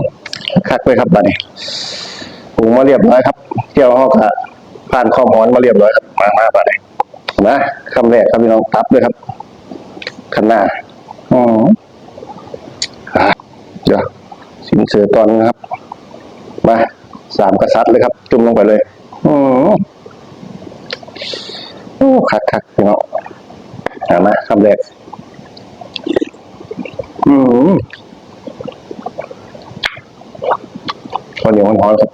มคักเลยครับบัดนี้ปรุงมาเรียบร้อยครับเจียวหอกะผ่านความร้อนมาเรียบร้อยครับมามาบัดนี้นะคำแรกครับพี่น้องตับด้วยครับขันหน้าอืมอะเดี๋ยวสินเสือตอนนะครับ มาสามกษัตริย์เลยครับ จุ่มลงไปเลยอืมโอ้คักคักพี่น้องเอามาคำแรกอืมข้าว เหนียวมันหอมครับ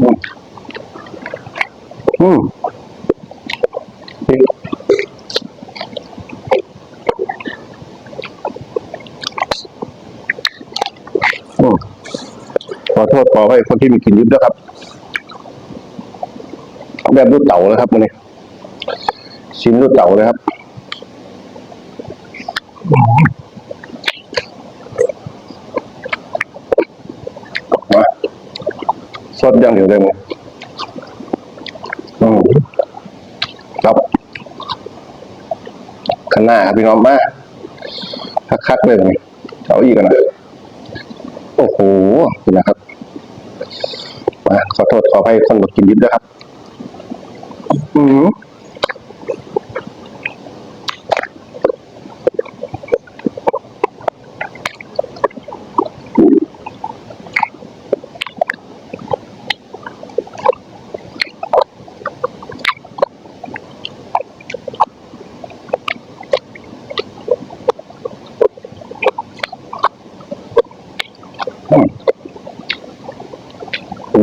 อืมอืมพริกอืมขอโทษขอให้คนที่มีกลิ่นยึดด้วยครับแบบรูดเต่าเลยครับมันนี้ชิ้นรูดเต่าเลยครับ มา สดอย่างเดียวเลยมั้ยอืมครับข้างหน้าครับพี่น้องมาคักๆเลยนี่เอาอีกกันนะโอ้โหนี่นะครับมาขอโทษขอให้คนบอกกินดิบด้วยครับ อืม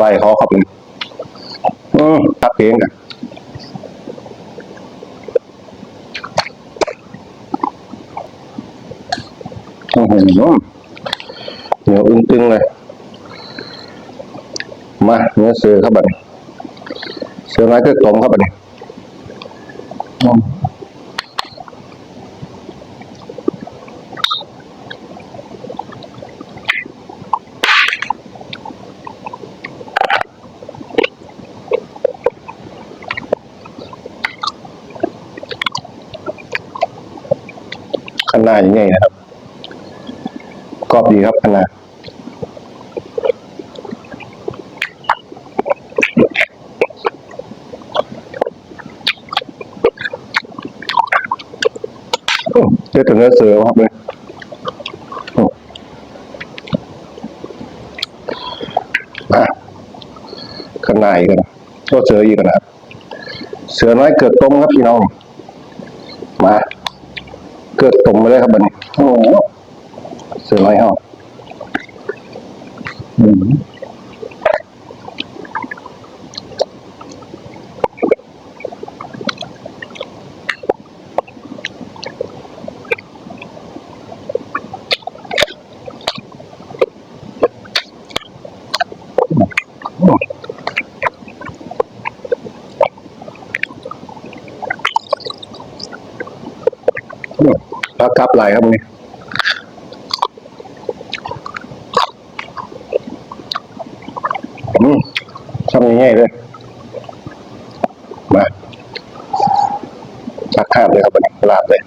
ใบเขาขอบคุณอืมตัดเพลงกันโอ้โหเหนียวอึ้งตึงเลย มาเนื้อเสือเข้าไปเสือไม้ก็ตมครับบัดนี้อืม ข้างหน้าอย่างไงนะครับกรอบดีครับขนาดเจอแต่เนื้อเสือครับเลยข้างในอีกันก็เสืออีกนะครับ เสือน้อยเกิดต้มครับพี่น้อง มา เกิดตรงมาเลยครับบันนี้โอ้เสือร้อยเฮาอืม พักกับไหลายครับนี่อืมทำง่ายๆเลยมาตักข้ามเลยครับนนี้ลาบเลย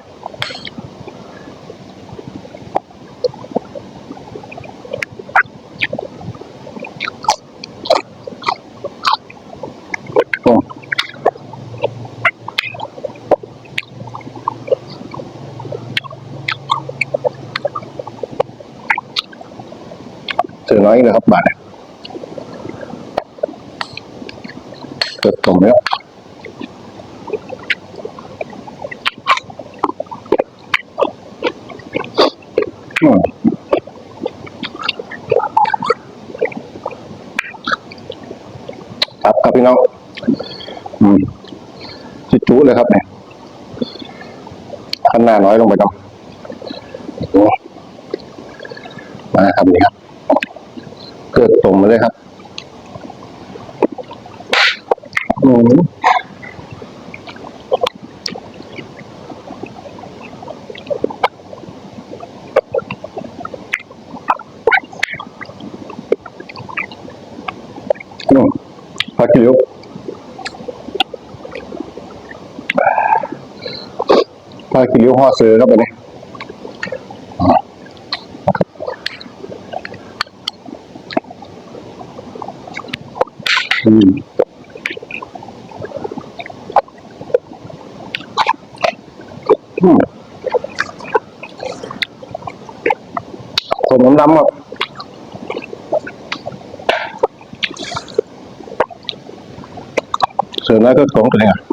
เสือน้อยเลยครับบาทเนี่ยเกิดตรงนี้ครับครับพี่น้องอืมจุจุเลยครับเนี่ยขั้นหน้าน้อยลงไปก่อนมาครับนี่ครับ กิดตรงมเลยครับอืมอืมผักกิ้วผักกิ้วห่อเสือครับอันนี้ อืมอืมคนน้ำดำอะเสือน้อยก็ของตัวเองอะ